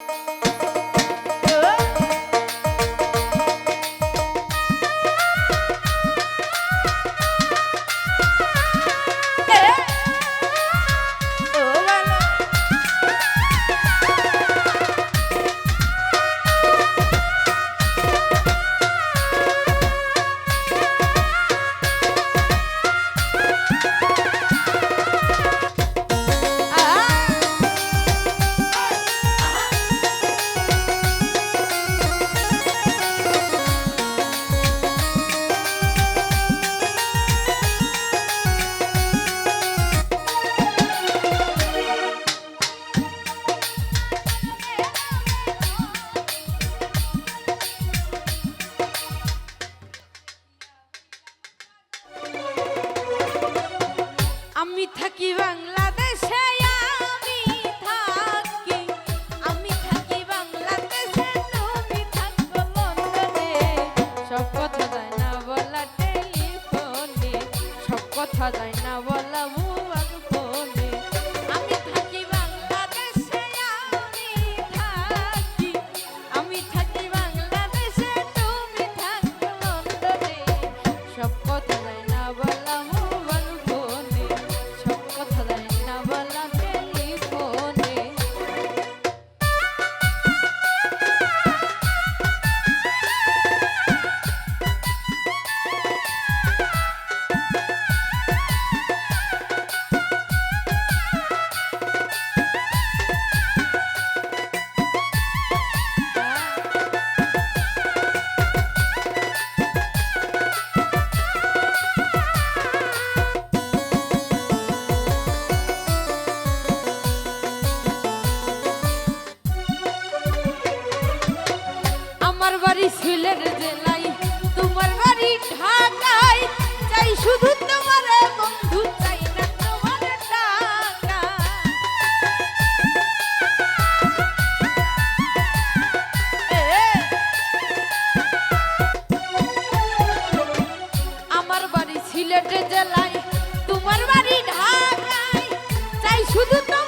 you. বাগান সিলেট জ্বালাই তোমার বাড়ি ঢাকায়। তাই শুধু তোমার